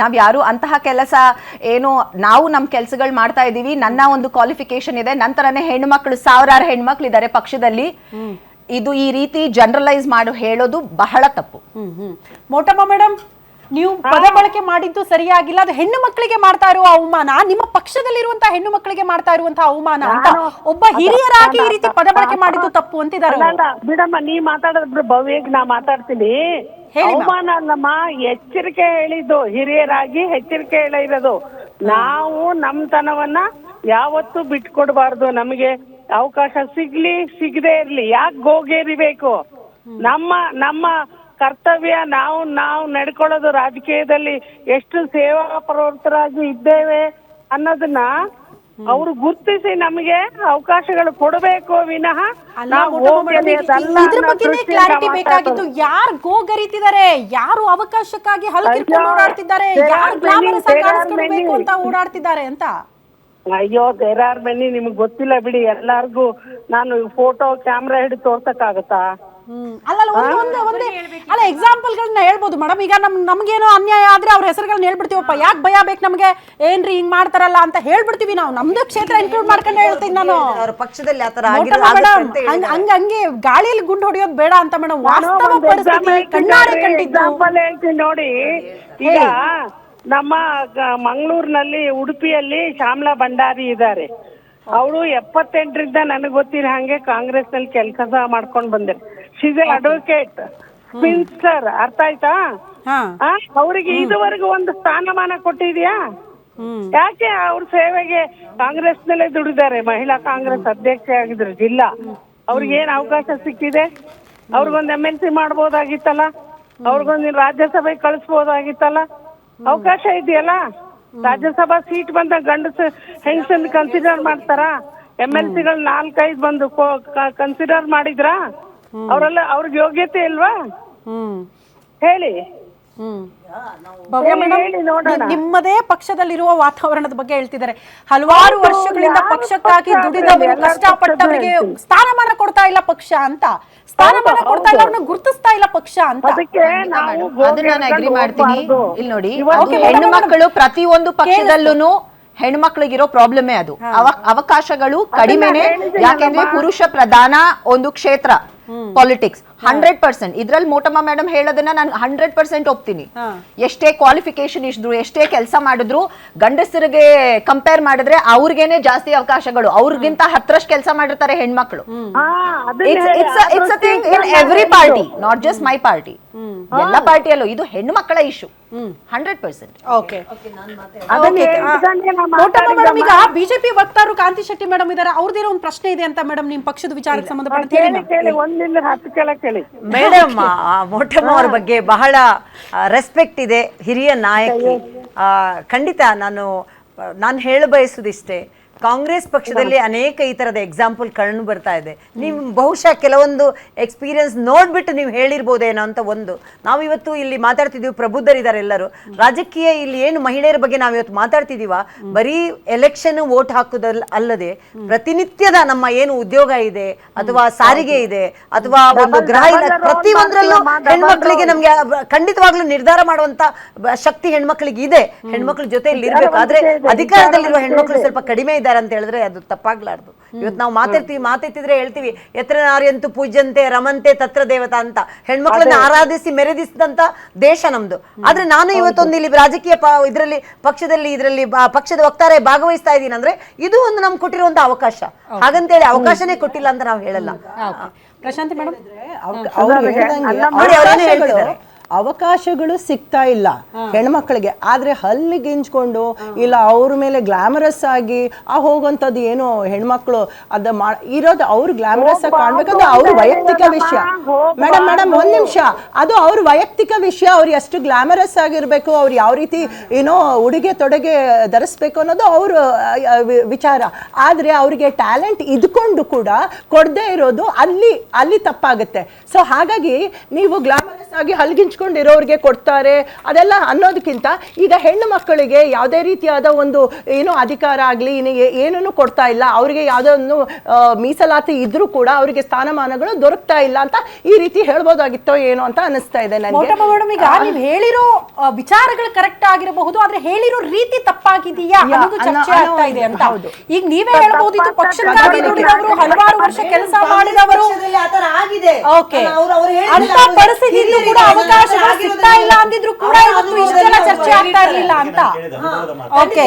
ನಾವ್ ಯಾರು ಅಂತಹ ಕೆಲಸ ಏನು ನಾವು ನಮ್ಮ ಕೆಲಸಗಳು ಮಾಡ್ತಾ ಇದೀವಿ ನನ್ನ ಒಂದು ಕ್ವಾಲಿಫಿಕೇಶನ್ ಇದೆ. ನಂತರನೇ ಹೆಣ್ಣು ಮಕ್ಕಳು ಸಾವಿರಾರು ಹೆಣ್ಮಕ್ಳು ಇದ್ದಾರೆ ಪಕ್ಷದಲ್ಲಿ. ಇದು ಈ ರೀತಿ ಜನರಲೈಸ್ ಮಾಡು ಹೇಳೋದು ಬಹಳ ತಪ್ಪು. ಮೋಟಮ್ಮ ಮೇಡಮ್ ನೀವು ಪದ ಬಳಕೆ ಮಾಡಿದ್ದು ಸರಿಯಾಗಿಲ್ಲ. ಅದು ಹೆಣ್ಣು ಮಕ್ಕಳಿಗೆ ಮಾಡ್ತಾ ಇರುವ ಅವಮಾನ. ನಿಮ್ಮ ಪಕ್ಷದಲ್ಲಿರುವಂತಹ ಹೆಣ್ಣು ಮಕ್ಕಳಿಗೆ ಮಾಡ್ತಾ ಇರುವಂತಹ ಅವಮಾನ ಅಂತ ಒಬ್ಬ ಹಿರಿಯರಾಗಿ ಈ ರೀತಿ ಪದ ಬಳಕೆ ಮಾಡಿದ್ದು ತಪ್ಪು ಅಂತಿದ್ದಾರೆ ಮೇಡಮ್ ನೀ ಮಾತಾಡಿದ್ರು ಭವ್ಯಗ್ ನಾ ಮಾತಾಡ್ತೀನಿ. ಅವಮಾನ ಅಲ್ಲಮ್ಮ ಎಚ್ಚರಿಕೆ ಹೇಳಿದ್ದು ಹಿರಿಯರಾಗಿ ಎಚ್ಚರಿಕೆ ಹೇಳಿರೋದು. ನಾವು ನಮ್ತನವನ್ನ ಯಾವತ್ತೂ ಬಿಟ್ಕೊಡ್ಬಾರ್ದು. ನಮಗೆ ಅವಕಾಶ ಸಿಗ್ಲಿ ಸಿಗದೆ ಇರ್ಲಿ. ಯಾಕೆ ಗೋಗೇರಿಬೇಕು ನಮ್ಮ ನಮ್ಮ ಕರ್ತವ್ಯ ನಾವು ನಾವು ನಡ್ಕೊಳ್ಳೋದು ರಾಜಕೀಯದಲ್ಲಿ ಎಷ್ಟು ಸೇವಾ ಪ್ರವೃತ್ತರಾಗಿ ಇದ್ದೇವೆ ಅನ್ನೋದನ್ನ ಅವರು ಗುರ್ತಿಸಿ ನಮಗೆ ಅವಕಾಶಗಳು ಕೊಡಬೇಕು ವಿನಃ ಇದ್ರ ಬಗ್ಗೆನೇ ಕ್ಲಾರಿಟಿ. ಬೇಕಾಗಿತ್ತು. ಯಾರು ಗೋಗರಿತಿದ್ದಾರೆ? ಯಾರು ಅವಕಾಶಕ್ಕಾಗಿ ಹಲಕಿರ್ಕೊಂಡು ಓಡಾಡ್ತಿದ್ದಾರೆ? ಯಾರು ಕಾಣಿಸ್ಕೊಳ್ಬೇಕು ಅಂತ ಓಡಾಡ್ತಿದ್ದಾರೆ ಅಂತ? ಅಯ್ಯೋ ದೇರ್ ಆರ್ ಮೆನಿ ನಿಮ್ಗೆ ಗೊತ್ತಿಲ್ಲ ಬಿಡಿ. ಎಲ್ಲಾರ್ಗು ನಾನು ಫೋಟೋ ಕ್ಯಾಮ್ರಾ ಹಿಡಿದು ತೋರ್ಸಕ್ಕಾಗತ್ತಾ? ಅಲ್ಲಲ್ಲ ಒಂದು ಒಂದು ಒಂದೇ. ಅಲ್ಲ ಎಕ್ಸಾಂಪಲ್ಗಳನ್ನ ಹೇಳ್ಬೋದು. ಮೇಡಮ್ ಈಗ ನಮ್ ನಮ್ಗೇನೋ ಅನ್ಯಾಯ ಆದ್ರೆ ಅವ್ರ ಹೆಸರುಗಳನ್ನ ಹೇಳ್ಬಿಡ್ತೀವಪ್ಪ. ಯಾಕೆ ಭಯ ಬೇಕು ನಮಗೆ? ಏನ್ರಿ ಹಿಂಗ್ ಮಾಡ್ತಾರಲ್ಲ ಅಂತ ಹೇಳ್ಬಿಡ್ತೀವಿ ನಾವು. ನಮ್ದು ಕ್ಷೇತ್ರ ಇನ್ಕ್ಲೂಡ್ ಮಾಡ್ಕೊಂಡು ಹೇಳ್ತೀನಿ ನಾನು. ಅವ್ರ ಪಕ್ಷದಲ್ಲಿ ಆತರ ನೋಟಮ್ಮ ಮೇಡಮ್ ಹಂಗ ಹಂಗ ಹಂಗೆ ಗಾಳಿಯಲ್ಲಿ ಗುಂಡು ಹೊಡೆಯೋದು ಬೇಡ ಅಂತ ಮೇಡಮ್. ವಾಸ್ತವ ಪರಿಸ್ಥಿತಿ ಕಣ್ಣಾರೆ ಕಂಡಿದ್ದು. ಎಕ್ಸಾಂಪಲ್ ಹೇಳ್ತೀನಿ ನೋಡಿ. ಈಗ ನಮ್ಮ ಮಂಗಳೂರಿನಲ್ಲಿ ಉಡುಪಿಯಲ್ಲಿ ಶ್ಯಾಮಲಾ ಭಂಡಾರಿ ಇದ್ದಾರೆ. ಅವಳು ಎಪ್ಪತ್ತೆಂಟರಿಂದ ನನಗೆ ಗೊತ್ತಿರೋ ಹಂಗೆ ಕಾಂಗ್ರೆಸ್ನಲ್ಲಿ ಕೆಲಸ ಮಾಡ್ಕೊಂಡು ಬಂದಿರ್ ಶಿಸ್ ಎ ಅಡ್ವೊಕೇಟ್ ಸ್ಪಿನ್ಸ್ಟರ್ ಅರ್ಥ ಆಯ್ತಾ? ಅವ್ರಿಗೆ ಇದುವರೆಗೂ ಒಂದು ಸ್ಥಾನಮಾನ ಕೊಟ್ಟಿದ್ಯಾ? ಯಾಕೆ ಅವ್ರ ಸೇವೆಗೆ ಕಾಂಗ್ರೆಸ್ ನಲ್ಲೇ ದುಡಿದಾರೆ? ಮಹಿಳಾ ಕಾಂಗ್ರೆಸ್ ಅಧ್ಯಕ್ಷೆ ಆಗಿದ್ರು ಜಿಲ್ಲಾ. ಅವ್ರಿಗೆ ಏನ್ ಅವಕಾಶ ಸಿಕ್ಕಿದೆ? ಅವ್ರಿಗೊಂದು ಎಂ ಎಲ್ ಸಿ ಮಾಡ್ಬೋದಾಗಿತ್ತಲ್ಲ? ಅವ್ರಿಗೊಂದು ರಾಜ್ಯಸಭೆ ಕಳಿಸ್ಬೋದಾಗಿತ್ತಲ್ಲ? ಅವಕಾಶ ಇದೆಯಲ್ಲ? ರಾಜ್ಯಸಭಾ ಸೀಟ್ ಬಂದ ಗಂಡಸ ಹೆಂಗಸನ್ ಕನ್ಸಿಡರ್ ಮಾಡ್ತಾರ? ಎಂ ಎಲ್ ಸಿಗಳು ನಾಲ್ಕೈದು ಬಂದು ಕನ್ಸಿಡರ್ ಮಾಡಿದ್ರಾ? ಅವರೆಲ್ಲ ಅವ್ರಿಗೆ ಯೋಗ್ಯತೆ ಇಲ್ವಾ? ಹೇಳಿ. ಭವ್ಯ ಮೇಡಮ್ ನಿಮ್ಮದೇ ಪಕ್ಷದಲ್ಲಿರುವ ವಾತಾವರಣದ ಬಗ್ಗೆ ಹೇಳ್ತಿದ್ದಾರೆ. ಹಲವಾರು ವರ್ಷಗಳಿಂದ ಪಕ್ಷಕ್ಕಾಗಿ ಪಕ್ಷ ದುಡಿದವರು ಕಷ್ಟಪಟ್ಟವರಿಗೆ ಸ್ಥಾನಮಾನ ಕೊಡ್ತಾ ಇಲ್ಲ ಪಕ್ಷ ಅಂತ. ಸ್ಥಾನಮಾನ ಕೊಡ್ತಾ ಇಲ್ಲ. ಅವ್ರನ್ನ ಗುರುತಿಸ್ತಾ ಇಲ್ಲ ಪಕ್ಷ ಅಂತ. ಅದಕ್ಕೆ ನಾವು ಅದನ್ನ ನಾನು ಅಗ್ರಿ ಮಾಡ್ತೀನಿ. ಇಲ್ಲಿ ನೋಡಿ ಮಕ್ಕಳು ಪ್ರತಿಯೊಂದು ಪಕ್ಷದಲ್ಲೂ ಹೆಣ್ಮಕ್ಳಿಗಿರೋ ಪ್ರಾಬ್ಲಮೇ ಅದು. ಅವಕಾಶಗಳು ಕಡಿಮೆನೆ. ಯಾಕೆಂದ್ರೆ ಪುರುಷ ಪ್ರಧಾನ ಒಂದು ಕ್ಷೇತ್ರ. ಪಾಲಿಟಿಕ್ಸ್ ಹಂಡ್ರೆಡ್ ಪರ್ಸೆಂಟ್ ಇದ್ರಲ್ಲಿ ಮೋಟಮ್ಮ ಮೇಡಮ್ ಹೇಳೋದನ್ನ ನಾನು ಹಂಡ್ರೆಡ್ ಪರ್ಸೆಂಟ್ ಒಪ್ತೀನಿ. ಎಷ್ಟೇ ಕ್ವಾಲಿಫಿಕೇಶನ್ ಇಷ್ಟು ಎಷ್ಟೇ ಕೆಲಸ ಮಾಡಿದ್ರು ಗಂಡಸರಿಗೆ ಕಂಪೇರ್ ಮಾಡಿದ್ರೆ ಅವ್ರಿಗೇನೆ ಜಾಸ್ತಿ ಅವಕಾಶಗಳು. ಅವ್ರಿಗಿಂತ ಹತ್ರಷ್ಟು ಕೆಲಸ ಮಾಡಿರ್ತಾರೆ ಹೆಣ್ಮಕ್ಳು. It's it's it's a thing in every party not just my party ಎಲ್ಲ ಪಾರ್ಟಿಯಲ್ಲೂ ಇದು ಹೆಣ್ಣು ಮಕ್ಕಳ issue hundred percent okay madam ಈಗ ಬಿಜೆಪಿ ವಕ್ತಾರರು ಕಾಂತಿ ಶೆಟ್ಟಿ ಮೇಡಮ್ ಇದಾರೆ ಅವ್ರದ್ದೇನೋ ಒಂದು ಪ್ರಶ್ನೆ ಇದೆ ಅಂತ ಮೇಡಮ್ ನಿಮ್ ಪಕ್ಷದ ವಿಚಾರಕ್ಕೆ ಸಂಬಂಧಪಟ್ಟಂತೆ ಒಂದಿಂದ ಹತ್ತು ಕೆಳ ಕೇಳಿ. ಮೇಡಮ್ ಮೋಟಮ್ಮ ಅವ್ರ ಬಗ್ಗೆ ಬಹಳ ರೆಸ್ಪೆಕ್ಟ್ ಇದೆ ಹಿರಿಯ ನಾಯಕಿ. ಖಂಡಿತ ನಾನು ನಾನು ಹೇಳ ಬಯಸುದಿಷ್ಟೇ ಕಾಂಗ್ರೆಸ್ ಪಕ್ಷದಲ್ಲಿ ಅನೇಕ ಈ ತರದ ಎಕ್ಸಾಂಪಲ್ ಕಂಡು ಬರ್ತಾ ಇದೆ. ನೀವು ಬಹುಶಃ ಕೆಲವೊಂದು ಎಕ್ಸ್ಪೀರಿಯನ್ಸ್ ನೋಡ್ಬಿಟ್ಟು ನೀವು ಹೇಳಿರ್ಬೋದೇನೋ ಅಂತ ಒಂದು. ನಾವು ಇವತ್ತು ಇಲ್ಲಿ ಮಾತಾಡ್ತಿದೀವಿ ಪ್ರಬುದ್ಧರಿದ್ದಾರೆ ಎಲ್ಲರೂ. ರಾಜಕೀಯ ಇಲ್ಲಿ ಏನು ಮಹಿಳೆಯರ ಬಗ್ಗೆ ನಾವು ಇವತ್ತು ಮಾತಾಡ್ತಿದೀವ ಬರೀ ಎಲೆಕ್ಷನ್ ವೋಟ್ ಹಾಕೋದಲ್ಲ ಅಲ್ಲದೆ ಪ್ರತಿನಿತ್ಯದ ನಮ್ಮ ಏನು ಉದ್ಯೋಗ ಇದೆ ಅಥವಾ ಸಾರಿಗೆ ಇದೆ ಅಥವಾ ಒಂದು ಗ್ರಹ ಗೃಹ ಪ್ರತಿ ಒಂದರಲ್ಲೂ ಹೆಣ್ಮಕ್ಳಿಗೆ ನಮ್ಗೆ ಖಂಡಿತವಾಗ್ಲೂ ನಿರ್ಧಾರ ಮಾಡುವಂತ ಶಕ್ತಿ ಹೆಣ್ಮಕ್ಳಿಗೆ ಇದೆ ಹೆಣ್ಮಕ್ಳ ಜೊತೆಯಲ್ಲಿ ಇರ್ಬೇಕು ಆದ್ರೆ ಅಧಿಕಾರದಲ್ಲಿರುವ ಹೆಣ್ಮಕ್ಳು ಸ್ವಲ್ಪ ಕಡಿಮೆ ಇದ್ದಾರೆ. ಅಂತ ಹೇಳಿದ್ರೆ ಅದು ತಪ್ಪಾಗ್ಲಾರ್ದು. ಇವತ್ತು ನಾವು ಮಾತಾಡ್ತೀವಿ ಮಾತಾಡ್ತಿದ್ರೆ ಹೇಳ್ತೀವಿ ಎತ್ತರನಾರ್ಯಂತು ಪೂಜ್ಯಂತೆ ರಮಂತೆ ತತ್ರ ದೇವತಾ ಅಂತ. ಹೆಣ್ಮಕ್ಳನ್ನ ಆರಾಧಿಸಿ ಮೆರೆದಿಸಿದಂತ ದೇಶ ನಮ್ದು. ಆದ್ರೆ ನಾನು ಇವತ್ತೊಂದು ಇಲ್ಲಿ ರಾಜಕೀಯ ಇದರಲ್ಲಿ ಪಕ್ಷದಲ್ಲಿ ಇದರಲ್ಲಿ ಪಕ್ಷದ ವಕ್ತಾರೆ ಭಾಗವಹಿಸ್ತಾ ಇದ್ದೀನಿ ಅಂದ್ರೆ ಇದು ಒಂದು ನಮ್ಗೆ ಕೊಟ್ಟಿರುವಂತ ಅವಕಾಶ. ಹಾಗಂತೇಳಿ ಅವಕಾಶನೇ ಕೊಟ್ಟಿಲ್ಲ ಅಂತ ನಾವು ಹೇಳಲ್ಲ. ಪ್ರಶಾಂತಿ ಮೇಡಮ್ ಅವಕಾಶಗಳು- ಸಿಗ್ತಾ ಇಲ್ಲ ಹೆಣ್ಮಕ್ಳಿಗೆ. ಆದ್ರೆ ಹಲ್ಲಿಗಿಂಚ್ಕೊಂಡು ಇಲ್ಲ ಅವ್ರ ಮೇಲೆ ಗ್ಲಾಮರಸ್ ಆಗಿ ಆ ಹೋಗುವಂಥದ್ದು ಏನೋ ಹೆಣ್ಮಕ್ಳು ಅದ ಮಾ ಇರೋದು ಅವ್ರು ಗ್ಲಾಮರಸ್ ಆಗಿ ಕಾಣ್ಬೇಕಂದ್ರೆ ಅವ್ರ ವೈಯಕ್ತಿಕ ವಿಷಯ. ಮೇಡಮ್ ಮೇಡಮ್ ಒಂದ್ ನಿಮಿಷ. ಅದು ಅವ್ರ ವೈಯಕ್ತಿಕ ವಿಷಯ ಅವ್ರು ಎಷ್ಟು ಗ್ಲಾಮರಸ್ ಆಗಿರ್ಬೇಕು ಅವ್ರು ಯಾವ ರೀತಿ ಏನೋ ಉಡುಗೆ ತೊಡುಗೆ ಧರಿಸ್ಬೇಕು ಅನ್ನೋದು ಅವ್ರ ವಿಚಾರ. ಆದ್ರೆ ಅವ್ರಿಗೆ ಟ್ಯಾಲೆಂಟ್ ಇದ್ಕೊಂಡು ಕೂಡ ಕೊಡದೆ ಇರೋದು ಅಲ್ಲಿ ಅಲ್ಲಿ ತಪ್ಪಾಗುತ್ತೆ. ಸೊ ಹಾಗಾಗಿ ನೀವು ಗ್ಲಾಮರಸ್ ಆಗಿ ಹಲ್ಗಿಂಚ್ ಹಂಚ್ಕೊಂಡಿರೋರಿಗೆ ಕೊಡ್ತಾರೆ. ಅದೆಲ್ಲ ಅನ್ನೋದಕ್ಕಿಂತ ಈಗ ಹೆಣ್ಣು ಮಕ್ಕಳಿಗೆ ಯಾವುದೇ ರೀತಿಯಾದ ಒಂದು ಏನು ಅಧಿಕಾರ ಆಗಲಿ ಏನನ್ನು ಕೊಡ್ತಾ ಇಲ್ಲ. ಅವರಿಗೆ ಯಾವುದೊಂದು ಮೀಸಲಾತಿ ಇದ್ರೂ ಕೂಡ ಅವರಿಗೆ ಸ್ಥಾನಮಾನಗಳು ದೊರಕ್ತಾ ಇಲ್ಲ ಅಂತ ಈ ರೀತಿ ಹೇಳ್ಬೋದಾಗಿತ್ತೋ ಏನೋ ಅಂತ ಅನಿಸ್ತಾ ಇದೆ ನನಗೆ. ಮೋಟಮ್ಮ ಮೇಡಮ್ ಈಗ ನೀವು ಹೇಳಿರೋ ವಿಚಾರಗಳು ಕರೆಕ್ಟ್ ಆಗಿರಬಹುದು ಆದ್ರೆ ಹೇಳಿರೋ ರೀತಿ ತಪ್ಪಾಗಿದೆಯಾ ಅನ್ನೋದು ಚರ್ಚೆ ಆಗ್ತಾ ಇದೆ ಅಂತ. ಹೌದು. ಈಗ ನೀವೇ ಹೇಳಬಹುದು ಇದು ಪಕ್ಷಕ್ಕಾಗಿ ದುಡಿದವರು ಹಲವಾರು ವರ್ಷ ಕೆಲಸ ಮಾಡಿದವರು. ಆಗಿದೆ. ಓಕೆ ಅಂತ ಪರಿಸ್ಥಿತಿ ಕೂಡ ಸಿಗ್ತಾ ಇಲ್ಲ ಅಂದಿದ್ರು ಕೂಡ ಇವತ್ತು ಇಷ್ಟೆಲ್ಲ ಚರ್ಚೆ ಆಗ್ತಾ ಇರಲಿಲ್ಲ ಅಂತ. ಓಕೆ.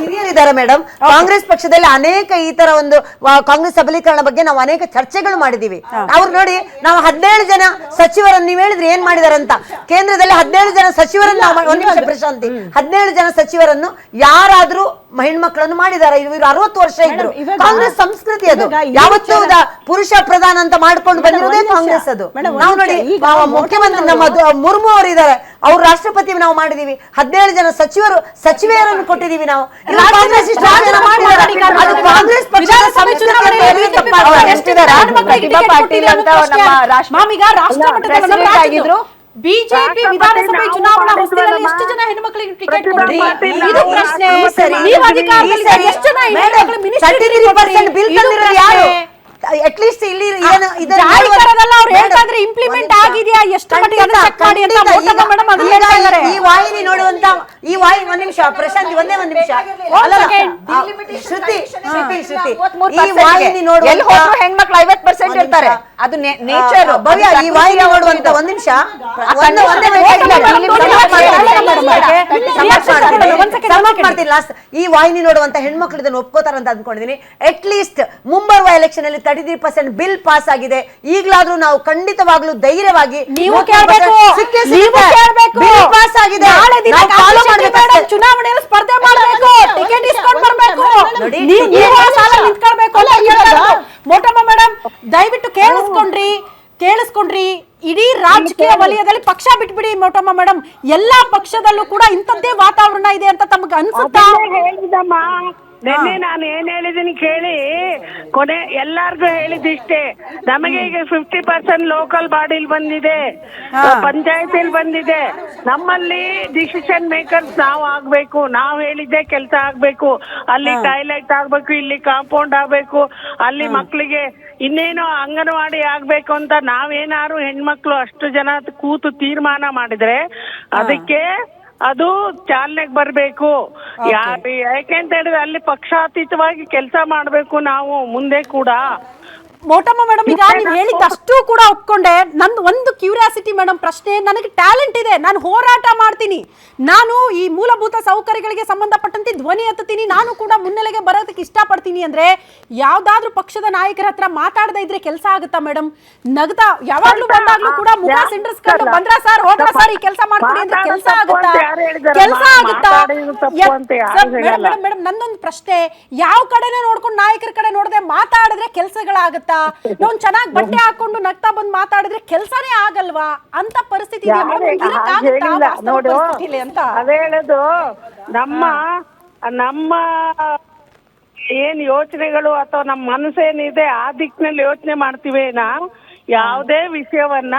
ಹಿರಿಯರಿದ್ದಾರೆ ಮೇಡಮ್. ಕಾಂಗ್ರೆಸ್ ಪಕ್ಷದಲ್ಲಿ ಅನೇಕ ಈ ತರ ಒಂದು ಕಾಂಗ್ರೆಸ್ ಸಬಲೀಕರಣ ಬಗ್ಗೆ ನಾವು ಅನೇಕ ಚರ್ಚೆಗಳು ಮಾಡಿದೀವಿ. ಅವ್ರು ನೋಡಿ ನಾವು ಹದಿನೇಳು ಜನ ಸಚಿವರನ್ನು ನೀವು ಹೇಳಿದ್ರೆ ಏನ್ ಮಾಡಿದಾರೆ ಅಂತ ಕೇಂದ್ರದಲ್ಲಿ ಹದಿನೇಳು ಜನ ಸಚಿವರನ್ನು ನಾವು ಒಂದ್ ನಿಮಿಷ ಪ್ರಶಾಂತಿ. ಹದಿನೇಳು ಜನ ಸಚಿವರನ್ನು ಯಾರಾದ್ರೂ ಹೆಣ್ಮಕ್ಳನ್ನು ಮಾಡಿದ್ದಾರೆ. ಇವರು ಅರವತ್ತು ವರ್ಷ ಇದ್ರು. ಕಾಂಗ್ರೆಸ್ ಸಂಸ್ಕೃತಿ ಅದು. ಯಾವತ್ತೂ ಪುರುಷ ಪ್ರಧಾನ ಅಂತ ಮಾಡ್ಕೊಂಡು ಬಂದಿರೋದೇ ಕಾಂಗ್ರೆಸ್ ಅದು. ನಾವು ನೋಡಿ ಮುಖ್ಯಮಂತ್ರಿ ನಮ್ಮ ಮುರ್ಮು ಅವರು ಇದ್ದಾರೆ. ಅವ್ರ ರಾಷ್ಟ್ರಪತಿ ನಾವು ಮಾಡಿದೀವಿ. ಹದಿನೇಳು ಜನ ಸಚಿವರು ಸಚಿವೆಯರನ್ನು ಕೊಟ್ಟಿದೀವಿ ನಾವು. ಕಾಂಗ್ರೆಸ್ ಕಾಂಗ್ರೆಸ್. ಪಕ್ಷ ಬಿಜೆಪಿ ವಿಧಾನಸಭೆ ಚುನಾವಣಾ. ಹೊಸ್ತಿಲಲ್ಲಿ ಎಷ್ಟು ಜನ ಹೆಣ್ಮಕ್ಳಿಗೆ ಟಿಕೆಟ್ ಕೊಡ್ರಿ ಇದು ಪ್ರಶ್ನೆ ನೀವು. ಅಧಿಕಾರದಲ್ಲಿ ಎಷ್ಟು ಜನ ಹೆಣ್ಮಕ್ಳು ಮಿನಿಸ್ಟ್ರಿ 33% ಬಿಲ್ ತಂದಿರೋರು ಯಾರು ಅಟ್ಲೀಸ್ಟ್ ಇಲ್ಲಿ ಏನು ಇದನ್ನ ಇಂಪ್ಲಿಮೆಂಟ್ ಆಗಿದೆಯಾ? ಎಷ್ಟು ಮಟ್ಟಿಗೆ ಅದನ್ನ ಚೆಕ್ ಮಾಡಿ ಅಂತ ಖಂಡಿತ. ಮೋಟಮ್ಮ ಮೇಡಮ್ ಅದನ್ನ ಈಗ ಹೇಳ್ತಾ ಇದ್ದಾರೆ. ಈ ವಾಹಿನಿ ನೋಡುವಂತ ಈ ವಾಹಿ ಒಂದ್ ನಿಮಿಷ ಪ್ರಶಾಂತ್ ಒಂದೇ ಒಂದ್ ನಿಮಿಷ. ಶ್ರುತಿ ಶ್ರುತಿ ಶ್ರುತಿ. ಈ ವಾಹಿನಿ ಎಲ್ಲಿ ನೋಡುವಂತ ಹೋದ್ರು ಹೆಣ್ಮಕ್ಳು ಐವತ್ ಪರ್ಸೆಂಟ್ ಇರ್ತಾರೆ. ಅದು ನೇಚರ್ ಭವ್ಯ ಈ ವಾಹಿನಿ ನೋಡುವಂತ ಒಂದ್ ನಿಮಿಷ. ಒಂದೇ ಒಂದೇ condition minute ಇಲ್ಲ, ಇಲ್ಲ, ಇಲ್ಲಿ ಇಲ್ಲಿ ಸಮಾಪ್ತ ಮಾಡ್ತೀನಿ. ಮಾಡ್ತೀನಿ. ಸಮಾಪ್ತ ಸಮಾಪ್ತ ಮಾಡ್ತೀನಿ. last. ಈ ವಾಹಿನಿ ನೋಡುವಂತ ಹೆಣ್ಮಕ್ಳು ಇದನ್ನು ಒಪ್ಕೋತಾರ ಅಂತ ಅನ್ಕೊಂಡಿದೀನಿ ಅಟ್ ಲೀಸ್ಟ್ ಮುಂಬರುವ ಎಲೆಕ್ಷನ್ ಅಲ್ಲಿ thirty three percent bill pass ಆಗಿದೆ. ಈಗಲಾದ್ರೂ ನಾವು ಖಂಡಿತವಾಗ್ಲೂ ಧೈರ್ಯವಾಗಿ ನೀವು 30% ಕೇಳ್ಬೇಕು. ಪಾಸ್ ಆಗಿದೆ. ಮಾಡ್ಬೇಕು ಚುನಾವಣೆಯಲ್ಲಿ ಸ್ಪರ್ಧೆ ಮಾಡಬೇಕು. ಟಿಕೆಟ್. ನಿಂತ್ಕೊಳ್ಬೇಕು ಇವಾಗ- ಕೇಳ್ತಾ ಮೋಟಮ್ಮ ಮೇಡಮ್ ದಯವಿಟ್ಟು ಕೇಳಿಸ್ಕೊಂಡ್ರಿ. ಕೇಳಿಸ್ಕೊಂಡ್ರಿ. ರಾಜಕೀಯ ವಲಯದಲ್ಲಿ ಪಕ್ಷ ಬಿಟ್ಬಿಡಿ ಮೋಟಮ್ಮ ಮೇಡಮ್ ಎಲ್ಲಾ ಪಕ್ಷದಲ್ಲೂ ಕೂಡ ಇಂಥದ್ದೇ ವಾತಾವರಣ ಇದೆ ಅಂತ ತಮ್ಗೆ ಅನ್ಸುತ್ತಾ? ಹೇಳಿದಮ್ಮ ನಿನ್ನೆ ನಾನು ಏನ್ ಹೇಳಿದೀನಿ ಕೇಳಿ? ಕೊನೆ ಎಲ್ಲಾರ್ಗು ಹೇಳಿದಿಷ್ಟೇ ನಮಗೆ ಈಗ ಫಿಫ್ಟಿ ಪರ್ಸೆಂಟ್ ಲೋಕಲ್ ಬಾಡಿಲ್ ಬಂದಿದೆ. ಪಂಚಾಯತಿಲ್ ಬಂದಿದೆ. ನಮ್ಮಲ್ಲಿ ಡಿಸಿಷನ್ ಮೇಕರ್ಸ್ ನಾವು ಆಗ್ಬೇಕು. ನಾವು ಹೇಳಿದ್ದೆ ಕೆಲಸ ಆಗ್ಬೇಕು. ಅಲ್ಲಿ ಟಾಯ್ಲೆಟ್ ಆಗ್ಬೇಕು ಇಲ್ಲಿ ಕಾಂಪೌಂಡ್ ಆಗ್ಬೇಕು. ಅಲ್ಲಿ ಮಕ್ಕಳಿಗೆ ಇನ್ನೇನೋ ಅಂಗನವಾಡಿ ಆಗ್ಬೇಕು ಅಂತ ನಾವೇನಾರು ಹೆಣ್ಮಕ್ಳು ಅಷ್ಟು ಜನ ಕೂತು ತೀರ್ಮಾನ ಮಾಡಿದ್ರೆ ಅದಕ್ಕೆ ಅದು ಚಾಲನೆಗೆ ಬರಬೇಕು. ಯಾಕೆಂತ ಹೇಳಿದ್ರೆ ಅಲ್ಲಿ ಪಕ್ಷಾತೀತವಾಗಿ ಕೆಲಸ ಮಾಡಬೇಕು ನಾವು ಮುಂದೆ ಕೂಡ. ಮೋಟಮ್ಮ ಮೇಡಮ್ ಈಗ ನೀವು ಹೇಳಿದ್ದಷ್ಟು ಕೂಡ ಒಪ್ಕೊಂಡೆ. ನಂದು ಒಂದು ಕ್ಯೂರಿಯಾಸಿಟಿ ಮೇಡಮ್ ಪ್ರಶ್ನೆ ನನಗೆ ಟ್ಯಾಲೆಂಟ್ ಇದೆ ನಾನು ಹೋರಾಟ ಮಾಡ್ತೀನಿ. ನಾನು ಈ ಮೂಲಭೂತ ಸೌಕರ್ಯಗಳಿಗೆ ಸಂಬಂಧಪಟ್ಟಂತೆ ಧ್ವನಿ ಎತ್ತುತ್ತೀನಿ. ನಾನು ಕೂಡ ಮುನ್ನೆಲೆಗೆ ಬರೋದಕ್ಕೆ ಇಷ್ಟಪಡ್ತೀನಿ ಅಂದ್ರೆ ಯಾವ್ದಾದ್ರೂ ಪಕ್ಷದ ನಾಯಕರ ಹತ್ರ ಮಾತಾಡದೇ ಇದ್ರೆ ಕೆಲಸ ಆಗುತ್ತಾ ಮೇಡಮ್? ನಗ್ತಾ ಯಾವಾಗ್ಲೂ ಬಂದಾಗ್ಲೂ ಕೂಡ ಮುಖ ಸಿಂಡ್ರಿಸ್ಕೊಂಡು ಬಂದ್ರ ಸರ್ ಹೋದ್ರ ಸರ್ ಈ ಕೆಲಸ ಮಾಡ್ತೀನಿ ಅಂದ್ರೆ ಕೆಲಸ ಆಗುತ್ತಾ? ಕೆಲಸ ಆಗುತ್ತಾ. ಮೇಡಮ್ ಮೇಡಮ್ ನಂದೊಂದು ಪ್ರಶ್ನೆ. ಯಾವ ಕಡೆನೇ ನೋಡ್ಕೊಂಡು ನಾಯಕರ ಕಡೆ ನೋಡದೆ ಮಾತಾಡಿದ್ರೆ ಕೆಲ್ಸಗಳಾಗತ್ತಾ? ನಾವು ಚೆನ್ನಾಗಿ ಬಟ್ಟೆ ಹಾಕೊಂಡು ನಗ್ತಾ ಬಂದ್ ಮಾತಾಡಿದ್ರೆ ಕೆಲ್ಸನೇ ಆಗಲ್ವಾ? ಅಂತ ಪರಿಸ್ಥಿತಿ ನೋಡು ಅಂತ. ಹೇಳೋದು ನಮ್ಮ ನಮ್ಮ ಏನ್ ಯೋಚನೆಗಳು ಅಥವಾ ನಮ್ಮ ಮನಸ್ಸೇನಿದೆ ಆ ದಿಕ್ಕಿನಲ್ಲಿ ಯೋಚನೆ ಮಾಡ್ತೀವೇನಾ ಯಾವುದೇ ವಿಷಯವನ್ನ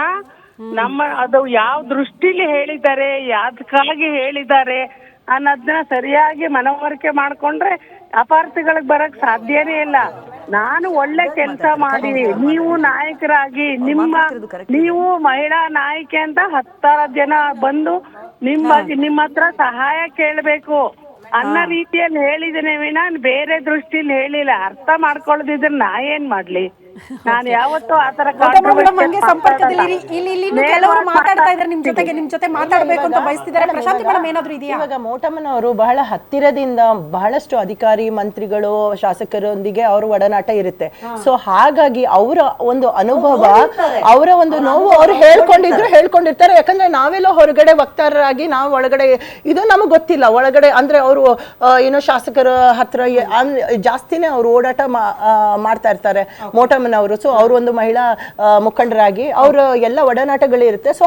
ನಮ್ಮ ಅದು ಯಾವ ದೃಷ್ಟಿಲಿ ಹೇಳಿದ್ದಾರೆ ಯಾವ್ದಕ್ಕಾಗಿ ಹೇಳಿದ್ದಾರೆ ಅನ್ನೋದನ್ನ ಸರಿಯಾಗಿ ಮನವರಿಕೆ ಮಾಡ್ಕೊಂಡ್ರೆ ಅಪಾರ್ಥಗಳಿಗೆ ಬರಕ್ ಸಾಧ್ಯನೇ ಇಲ್ಲ. ನಾನು ಒಳ್ಳೆ ಕೆಲಸ ಮಾಡಿ ನೀವು ನಾಯಕರಾಗಿ ನಿಮ್ಮ ನೀವು ಮಹಿಳಾ ನಾಯಕಿ ಅಂತ ಹತ್ತಾರು ಜನ ಬಂದು ನಿಮ್ಮ ನಿಮ್ಮ ಹತ್ರ ಸಹಾಯ ಕೇಳಬೇಕು. ಅನ್ನೋ ರೀತಿಯಲ್ಲಿ ಹೇಳಿದ್ದೇನೆ ವಿನ ಬೇರೆ ದೃಷ್ಟಿಲಿ ಹೇಳಿಲ್ಲ. ಅರ್ಥ ಮಾಡ್ಕೊಳ್ಳದಿದ್ರೆ ನಾ ಏನ್ ಮಾಡ್ಲಿ? ನಾನು ಯಾವತ್ತೂ ಆತರ ತರ ಹಂಗೆ ಸಂಪರ್ಕದಲ್ಲಿ ಇರಿ. ಇಲ್ಲಿ ಇಲ್ಲಿ ಇನ್ನೂ ಕೆಲವರು ಮಾತಾಡ್ತಾ ಇದ್ದಾರೆ ನಿಮ್ ಜೊತೆಗೆ ನಿಮ್ ಜೊತೆ ಮಾತಾಡ್ಬೇಕು ಅಂತ ಬಯಸ್ತಿದ್ದಾರೆ. ಪ್ರಶಾಂತಿ ಮೇಡಮ್ ಏನಾದ್ರು ಇದೆಯಾ? ಇವಾಗ ಮೋಟಮ್ಮನವರು ಬಹಳ ಹತ್ತಿರದಿಂದ ಬಹಳಷ್ಟು ಅಧಿಕಾರಿ ಮಂತ್ರಿಗಳು ಶಾಸಕರೊಂದಿಗೆ ಅವ್ರ ಒಡನಾಟ ಇರುತ್ತೆ. ಸೊ ಹಾಗಾಗಿ ಅವರ ಒಂದು ಅನುಭವ ಅವರ ಒಂದು ನೋವು ಅವ್ರು ಹೇಳ್ಕೊಂಡಿದ್ರು ಹೇಳ್ಕೊಂಡಿರ್ತಾರೆ. ಯಾಕಂದ್ರೆ ನಾವೆಲ್ಲ ಹೊರಗಡೆ ವಕ್ತಾರರಾಗಿ ನಾವು ಒಳಗಡೆ ಇದು ನಮಗೆ ಗೊತ್ತಿಲ್ಲ. ಒಳಗಡೆ ಅಂದ್ರೆ ಅವರು ಏನೋ ಶಾಸಕರ ಹತ್ರ ಜಾಸ್ತಿನೇ ಅವ್ರು ಓಡಾಟ ಮಾ- ಮಾಡ್ತಾ ಇರ್ತಾರೆ. ಮೋಟಮ್ಮನವರು ಸೊ ಅವರು ಒಂದು ಮಹಿಳಾ ಮುಖಂಡರಾಗಿ ಅವರ ಎಲ್ಲ ಒಡನಾಟಗಳಿರುತ್ತೆ. ಸೊ